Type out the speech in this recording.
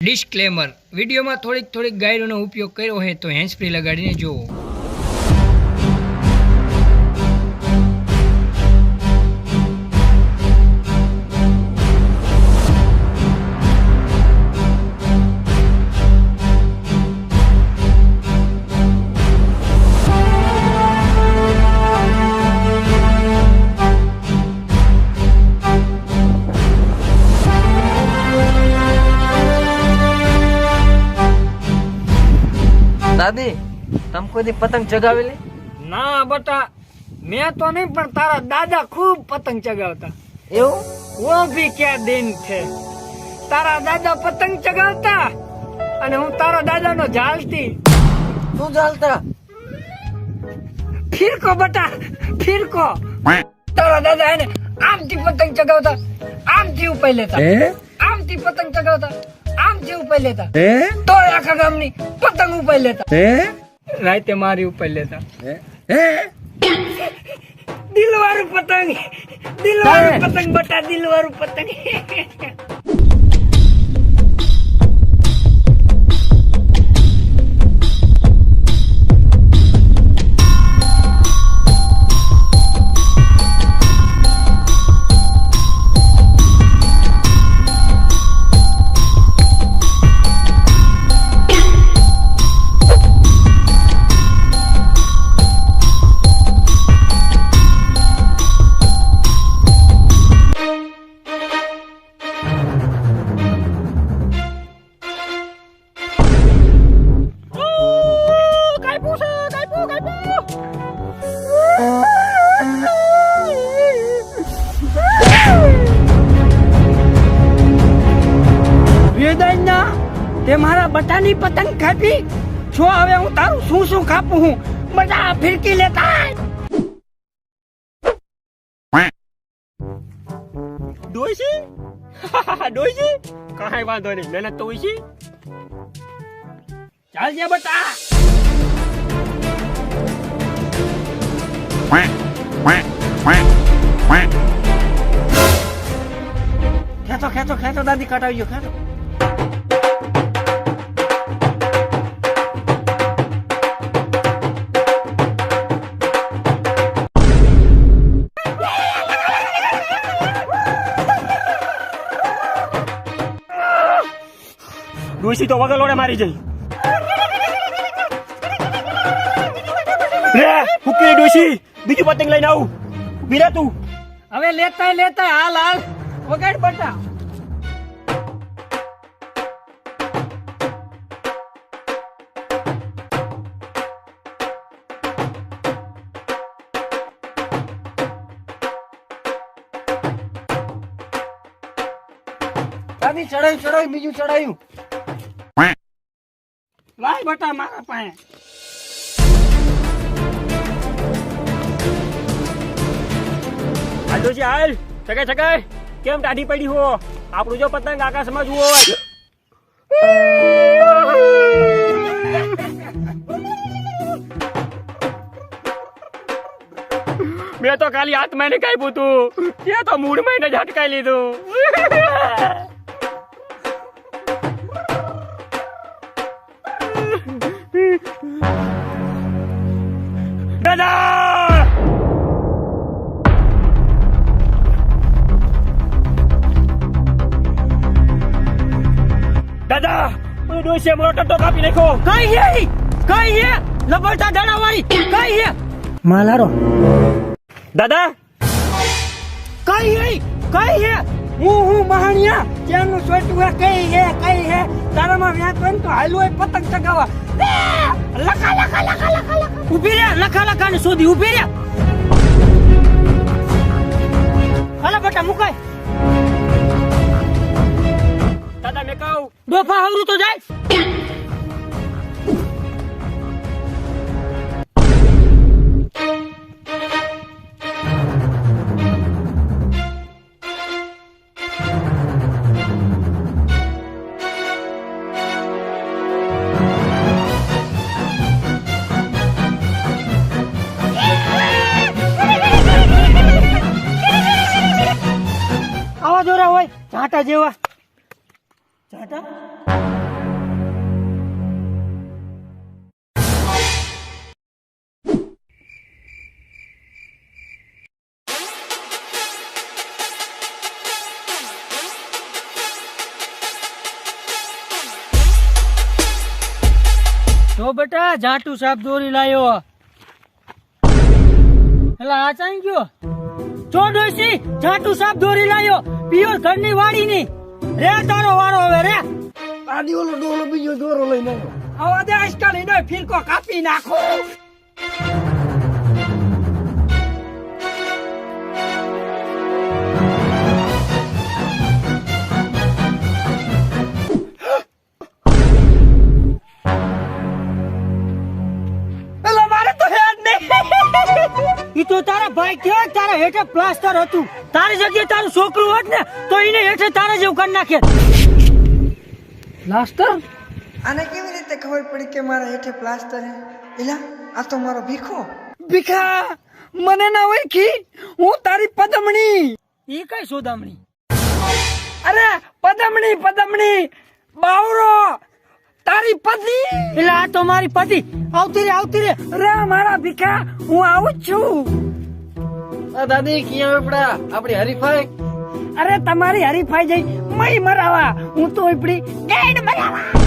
Disclaimer વિડીયોમાં થોડીક થોડીક ગાયરોનો ઉપયોગ કર્યો હોય તો હેન્ડ ફ્રી લગાડીને જુઓ. દાદી તમે કોઈ પતંગ ચગાવેલી? ના બટા મેં તો નહીં પણ તારા દાદા ખૂબ પતંગ ચગાવતા. એવું? વો ભી ક્યાં દિન છે? તારા દાદા પતંગ ચગાવતા અને હું તારા દાદા નો ઝાલતી. શું ઝાલતા? ફિરકો બટા ફિરકો. તારા દાદા એને આમથી પતંગ ચગાવતા આમથી ઉપાય લેતા. આમથી પતંગ ચગાવતા. આમથી ઉપાય લેતા. તો આખા ગામની પતંગ ઉપાય લેતા. રાતે મારી ઉપાય લેતા. દિલવારું પતંગ. દિલવારું પતંગ બટા દિલવારું પતંગ. મારા પતંગ કાપી. છો હવે હું તારું શું શું કાપું હું, બધા ફિરકી લેતા. ડોશી? ડોશી? કાંઈ વાંધો નહીં, મહેનત તો હોય છે ચાલજે બટા. ખેંચો ખેંચો ખેંચો દાદી કટાવી ખેંચો. ડોશી તો વગલોડે મારી જઈ. રે ફૂકી ડોશી, બીજું પતંગ લઈને આવું. બીરા તું. હવે લેતા લેતા હાલ હાલ. વગાડ બટા. ચડાયું ચડાયું બીજું ચડાયું લાય બટા મારા પાસે. ડોશી હાલ છકાય છકાય કેમ ટાઢી પડી હો? આપણું જો પતંગ આકાશમાં જુઓ. મેં તો ખાલી હાથ મહિને કાપ્યું તું. તે તો મૂળ મહિને જ હટકાઈ લીધું. દાદા દાદા ઓલી ડોશીએ મારો ટટ્ટો કાપી નાખ્યો કઈ હે કઈ હે લબડતા દાડા વાળી કઈ હે માલારો દાદા કઈ હે કઈ હે હું હું મહાણિયા ત્યાંનું સોટું હે કઈ હે કઈ હે તારામાં વ્યાજ તો હાલો પતંગ ચગાવવા. લખા લખા લખા લખા લખા. ઊભી રે લખા લખા ને શોધી ઊભી રે. હાલો બેટા મુકાય. દાદા મેં કહું. ડોફા હવરું તો જાય. જાટા જેવા. જાટા તો બેટા જાટુ સાપ દોરી લાયો. એટલે આ ચાઈ ગયો? જો ડોસી જાટુ સાપ દોરી લાયો પિયોર ઘરની વાડી ની રે તારો વારો હવે રે. આડી ઓલો ડોલો બીજો દોરો લઈને આવ્યો. આવા દે આજકાલ એનો ફિરકો કાપી નાખો. ભાઈ કેવા તારા હેઠે પ્લાસ્ટર હતું? તારી જગ્યાએ તારું છોકરું હોત ને તો એને હેઠે તારા જેવું કરી નાખે પ્લાસ્ટર આને કેવી રીતે ખબર પડી કે મારા હેઠે પ્લાસ્ટર હે એલા આ તો મારો ભીખો. ભીખા? મને ના ઓળખી હું તારી પદમણી. એ કઈ સોદામણી? અરે પદમણી પદમણી. બાવરો. તારી પતિ. એટલે આ તો મારી પતિ. આવતી રે આવતી રે. રે મારા ભીખા હું આવું જ છું. દાદી ક્યાં આપડા આપડી હરીફાઈ? અરે તમારી હરીફાઈ જઈ મય મરાવા. હું તો ઉપડી ડેડ મરાવા.